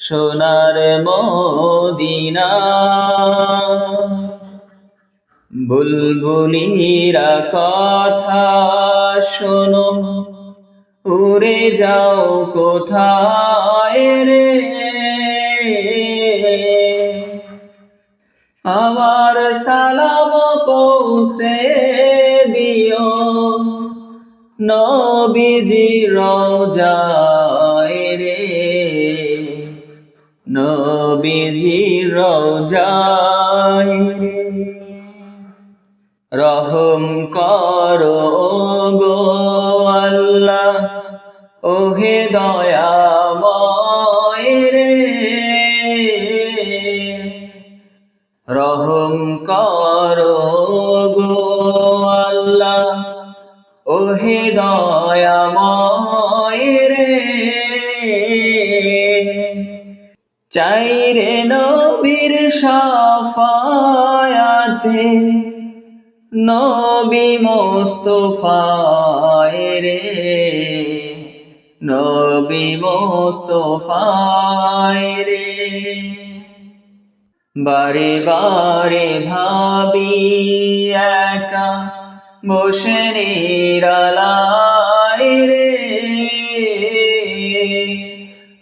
সোনার মদিনা। বুলবুলিরা কথা শোনো, উড়ে যাও কোথায় রে? আমার সালাম পৌঁছে দিও নবীজি রোজায় নবীজি রোজায়। রহম করো গো আল্লাহ ওহে দয়াময় রে। রহম করো চাই রে নবীর সাফায়াতে, নবী মোস্তফায় রে, নবী মোস্তফায় রে। বারে বারে ভাবি একা, বসে নিরালায়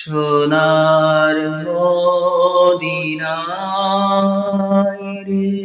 সোনার মদিনায় রে।